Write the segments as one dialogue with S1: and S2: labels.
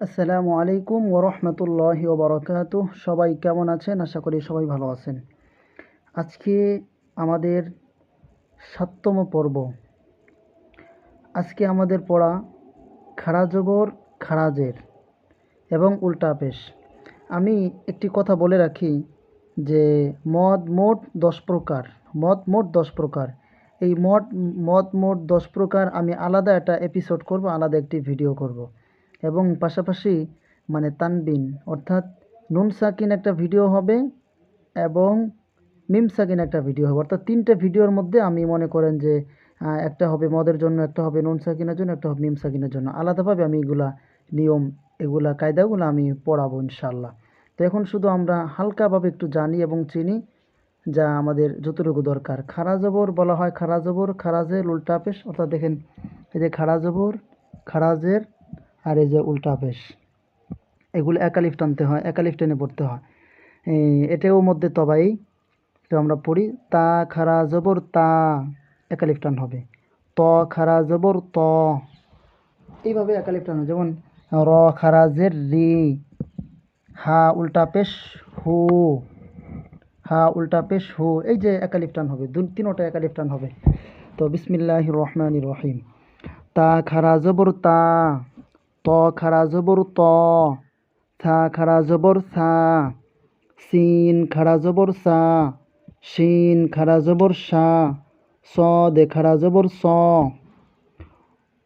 S1: আসসালামু আলাইকুম ওরহমতুল্লাহি ওবরকাত সবাই কেমন আছেন? আশা করি সবাই ভালো আছেন। আজকে আমাদের সাততম পর্ব। আজকে আমাদের পড়া খাড়াজবর খাড়াজের এবং উল্টা পেশ। আমি একটি কথা বলে রাখি যে মদ মোট দশ প্রকার, মদ মোট দশ প্রকার। এই মদ মদ মোট দশ প্রকার আমি আলাদা একটা এপিসোড করব, আলাদা একটি ভিডিও করব। এবং পাশাপাশি মানে তানবিন, অর্থাৎ নুন সাকিন একটা ভিডিও হবে এবং মিম সাকিন একটা ভিডিও হবে। অর্থাৎ তিনটে ভিডিওর মধ্যে আমি মনে করেন যে একটা হবে মদের জন্য, একটা হবে নুন সাকিনের জন্য, একটা হবে মিম সাকিনের জন্য। আলাদাভাবে আমি এগুলা নিয়ম, এগুলা কায়দাগুলো আমি পড়াবো ইনশাল্লাহ তো এখন শুধু আমরা হালকাভাবে একটু জানি এবং চিনি যা আমাদের যতটুকু দরকার। খারা জবর বলা হয় খারা জবর, খারাজের উল্টা পেশ, অর্থাৎ দেখেন এই যে খারা জবর, খারাজের আর এই যে উল্টা পেশ এগুলো একালিফ টানতে হয় একালিফ টেনে পড়তে হয়। এটাও মধ্যে তবাই তো আমরা পড়ি, তা খারা জবর তা একালিফ টান হবে। ত খারা জবর ত, এইভাবে একালিফ টান যেমন, র খারাজের রি, হা উল্টা পেশ হু, হা উল্টা পেশ হু, এই যে একালিফ টান হবে দু তিনোটা একালিফ টান হবে। তো বিসমিল্লাহ রহমান রহিম। তা খারা জবর তা ত খারা জবর ত, থা খারা জবর সা সিন খারা জবর সা শিন খারা জবর সা স দে খারা জবর স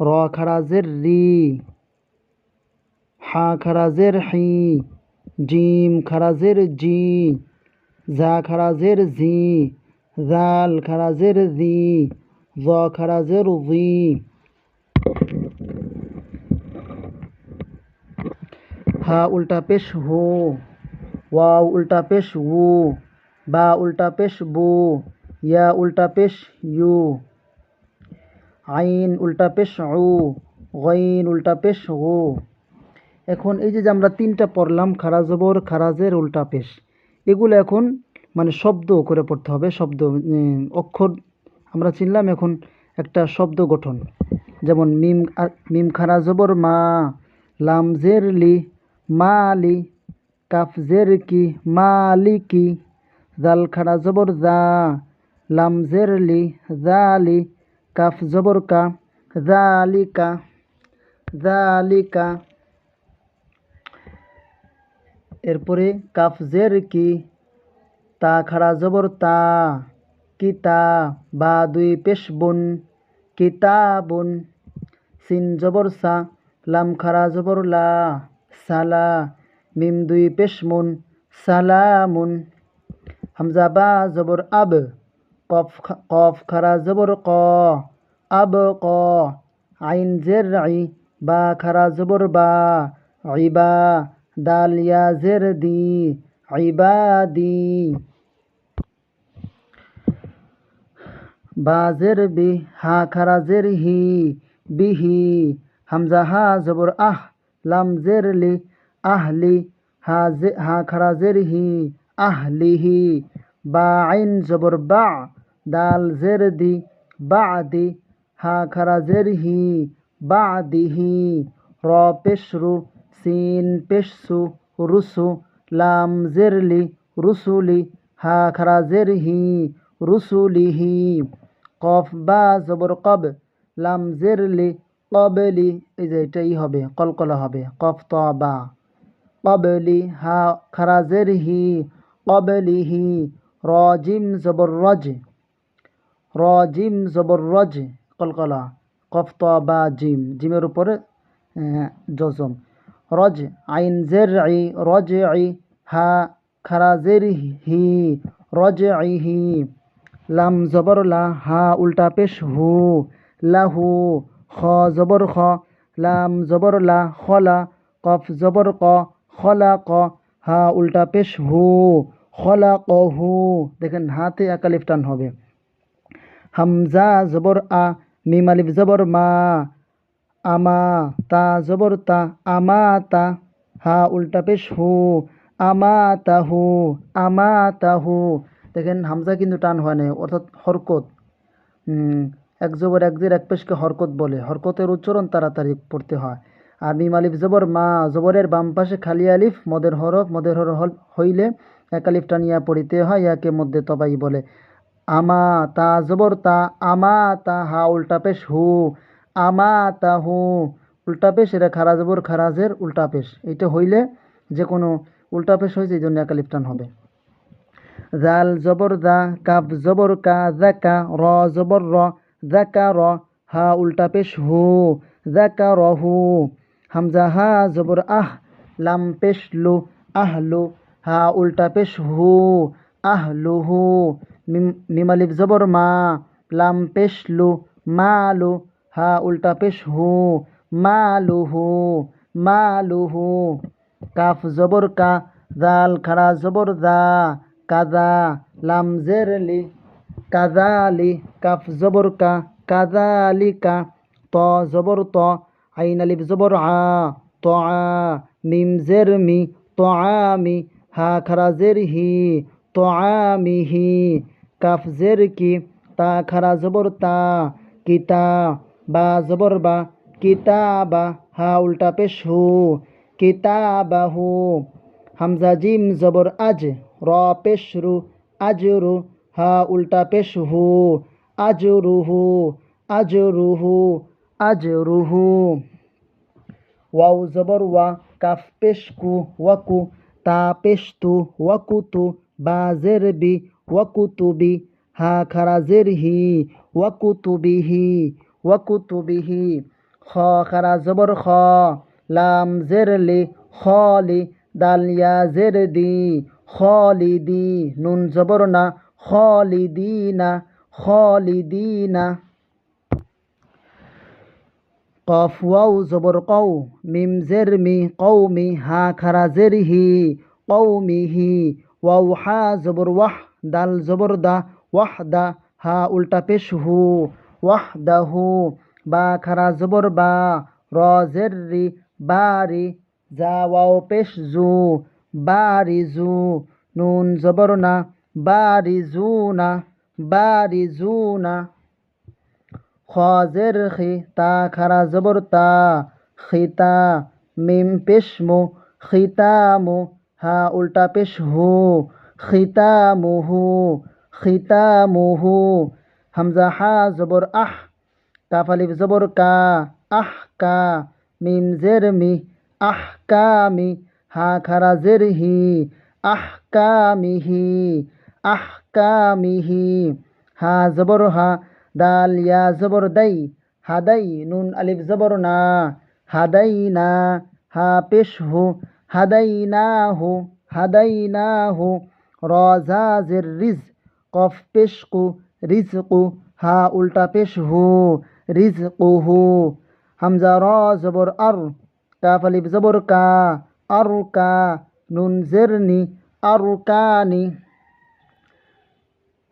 S1: র খারা জের রি হা খারা জের হি, জিম খারা জের জি, জা খারা জের জি, জাল খারা জের জি, জ খারা জের জি। হা উল্টা পেশ হো, ওয়াও উল্টা পেশ উ, বা উল্টা পেশ বু, ইয়া উল্টা পেশ ইউ, আইন উল্টা পেশ উ, গইন উল্টা পেশ গু এখন এই যে আমরা তিনটা পড়লাম খারাজবর খারাজের উল্টা পেশ, এগুলো এখন মানে শব্দ করে পড়তে হবে, শব্দ অক্ষর আমরা চিনলাম এখন একটা শব্দ গঠন। যেমন মিম মিম খারা জবর মা, লাম জের লি মালি কাফ জের কি মালিকি জাল খারা জবর জা লাম জের লি জালি, কাফ জবর কা, জালিকা জালিকা। এরপরে কাফ জের কি তা খাড়া জবর তা, কিতা, বা দুই পেশ বুন কিতাবুন, সিন জবর সা, লাম খাড়া জবর লা। সালা মিম দুই পেশ মুন সালামুন। হামজা বা জবর আব, কফ কফ খাড়া জবর ক, আব ক। আইন জের আই বা খাড়া জবর বা। ইবা দাল ইয়া জের দি ইবাদি বাজের বি হা খারা জের হি বিহি হামজা হা জবর আহ লাম জের আহলি হা জে হা হি আহলিহি বা আইন জবর বা দাল জের দি বাদি হা খারা জের হি বাদিহি র পেশরু সিন পেশসু রুসু লাম জেরলি রুসুলি হা খারা জের হি রুসুলিহি কফ বা জবর কব লাম জেরলি কবলি এই যে এটাই হবে, কলকলা হবে কফ ত বা কবলি হা খারা জের হি কবলিহি রজিম জবর রজ, রজিম জবর রজ, কলকলা কফ ত বা জিম, জিমের উপরে জজম। রজ, আইন জের আই রজ আই হা খারা জের হি রজ আই হি লাম জবর লা, হা, উল্টা পেশ হু, লাহু খ, জবর খ, লাম, জবর লা খলা কফ, জবর ক খলা ক, হা, উল্টা পেশ, হু খলা ক, হু, দেখেন হাতে একালিফ টান হবে। হামজা, জবর, আ, মিম, আলিফ, জবর, মা, আমা, তা, জবর, তা, আমা, তা, হা, উল্টা পেশ, হু, আমা তাহু আমা তাহু দেখেন হামজা কিন্তু টান হয় না অর্থাৎ হরকত। এক জবর এক জের এক পেশকে হরকত বলে। হরকতের উচ্চারণ তাড়াতাড়ি পড়তে হয়। আর মিম আলিফ জবর, মা জবরের বাম পাশে খালি আলিফ, মদের হরফ মদের হরফ হইলে এক আলিফ টানিয়া পড়িতে হয় ইয়াকে মধ্যে তবাই বলে। আমা তা জবর, তা আমা তা হা, উল্টা পেশ হু। আমা তা হু, উল্টা পেশ, এটা খারা জবর খারাজের উল্টা পেশ। এটা হইলে যে কোনো উল্টা পেশ হয়েছে, এই জন্য এক আলিফ টান হবে। জাল জবর, দা, কাফ জবর, কা জাকা র জবর, র জাকা র হা উল্টা পেশ হু। জাকা র হু। হামজা হা জবর আহ। লাম পেশ লু। আহ লু। হা উল্টা পেশ হু। আহ লু হু। মিম মিম জবর মা। লাম পেশ লু। মা লু। হা উল্টা পেশ হু। মা লু হু। মা লু হু। কাফ জবর কা। জাল খাড়া জবর দা। কাদা। লাম জের লি কাদালি কাফ জবর কা কাদালিকা ত জবর ত আইন আলিফ জবর আ ত আ মিম জের মি ত আমি হা খারা জের হি ত আমি হি কাফ জের কি তা খারা জবর তা কিতা বা জবর বা কিতাবা হা উল্টা পেশ হু কিতাবাহু হামজা জিম জবর আজ র পেশ রু আজরু হা উল্টা পেশ হু আজরুহু আজরুহু আজরুহু। ওয়াও জবর ওয়া, কাফ পেশ কু ওয়াকু, তা পেশ তু ওয়াকুতু, বা জের বি ওয়াকুতুবি, হা খারা জের হি ওয়াকুতুবিহি ওয়াকুতুবিহি। খ খারা জবর খ, লাম জের লি খলি, দাল ইয়া জের দি খলিদি নুন জবর না خالدین خالدین. قاف واو زبر قو میم زرمی قومی ها کرا زرهی قومیه واو ها زبر وح دل زبر دا وحده ها الٹا پیش ہو. وحده با کرا زبر با را زری باری زا واو پیش زو باری زو نون زبرنا জু বারি জু নুন জবর না বারি জু না বারি জু না খাজের খি তা খারা জবর তা। খিতা, মিম পেশমু খিতামু হা উল্টা পেশ হু খিতামুহু খিতামুহু হামজা হা জবর আহ কাফ আলিফ জবর কা। আহ কা, মিম জের মি। আহ কামি হা জবর হা, দাল ইয়া জবর দাই হাদাই নুন আলিফ জবর না হাদাই না, হা পেশ হু হাদাই না হু হাদাই না হু রজা জের রিজ, কফ পেশ কু, রিজ কু, হা উল্টা পেশ হু, রিজ কু হু, হামজা র জবর আর, কাফ আলিফ জবর কা, আর কা, নুন জেরনি আর কানি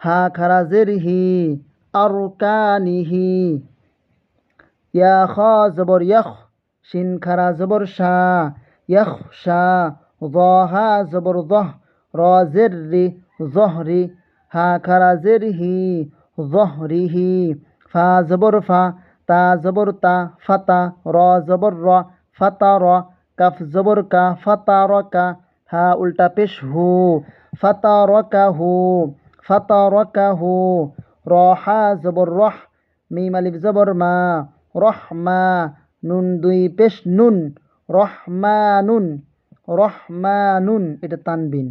S1: হা খারা জেরহি আর কানিহি ইয়া খ জবর ইয়খ, শিন খারা জবর শা। ইয়খ শা হা জবর দহ র জেররি, জহরি। হা খারা জেরহি জহরিহি। ফা জবর ফা, তা জবর তা ফাতা র জবর র ফাতা র, কাফ জবর কা ফাতা র কা। হা উল্টা পেশ হু ফাতা র কা হু। ফাতা র কা হু র জবর রহ মিম আলিফ জবর মা রহমা নুন দুই পেশ নুন রহমানুন রহমানুন এটা তানবিন।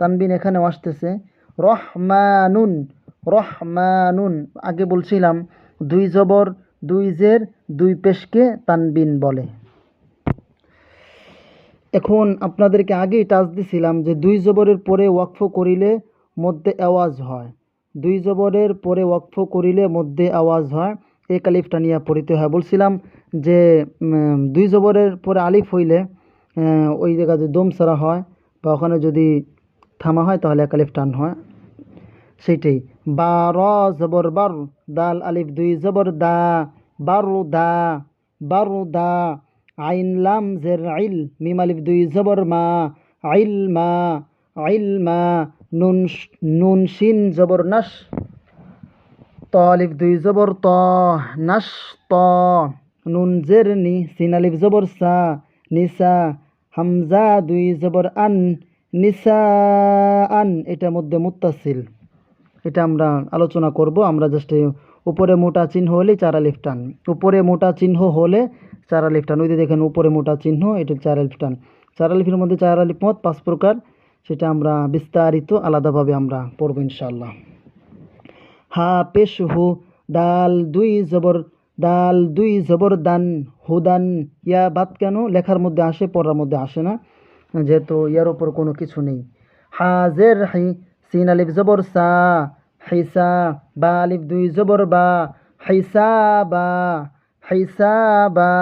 S1: তানবিন এখানে আসতেছে রহমানুন রহমানুন আগে বলছিলাম দুই জবর, দুই জের, দুই পেশকে তানবিন বলে। এখন আপনাদেরকে আগেই টাচ দিছিলাম যে দুই জবরের পরে ওয়াকফ করিলে মধ্যে আওয়াজ হয়। দুই জবরের পরে ওয়াকফ করিলে মধ্যে আওয়াজ হয়। এ কালিফটা নিয়ে পড়িতে হয়। বলছিলাম যে দুই জবরের পরে আলিফ হইলে ওই জায়গায় যদি দম সারা হয় বা ওখানে যদি থামা হয় তাহলে এক আলিফ টান হয়। সেইটাই। বা র জবর বার দাল আলিফ, দুই জবর দা, বারু দা বারু দা। আইন লাম জের আইল, মিম আলিফ, দুই জবর মা, আইল মা আইল মা। নুন নুন শিন জবর নাস ত আলিফ দুই জবর ত নাস ত। নুন জের নি, সিন আলিফ জবর সা, নিসা। হামজা দুই জবর আন, নিসা আন এটার মধ্যে মুত্তাসিল। এটা আমরা আলোচনা করব, আমরা জাস্ট উপরে মোটা চিহ্ন হলে চার আলিফ টান। উপরে মোটা চিহ্ন হলে চার আলিফ টান। ওই দেখেন উপরে মোটা চিহ্ন, এটা চার আলিফ টান। চার আলিফের মধ্যে চার আলিফ মত, পাঁচ প্রকার। সেটা আমরা বিস্তারিত আলাদাভাবে আমরা পড়ব ইনশাল্লাহ হা পেশ হু দাল দুই জবর, দাল দুই জবর দান, হুদান, ইয়া বাদ কেন? লেখার মধ্যে আসে, পড়ার মধ্যে আসে না। যেহেতু ইয়ার ওপর কোনো কিছু নেই। হাজের হি, সিন আলিফ জবর সা হাইসা বা আলিফ দুই জবর বা হাইসা বা হাইসা বা।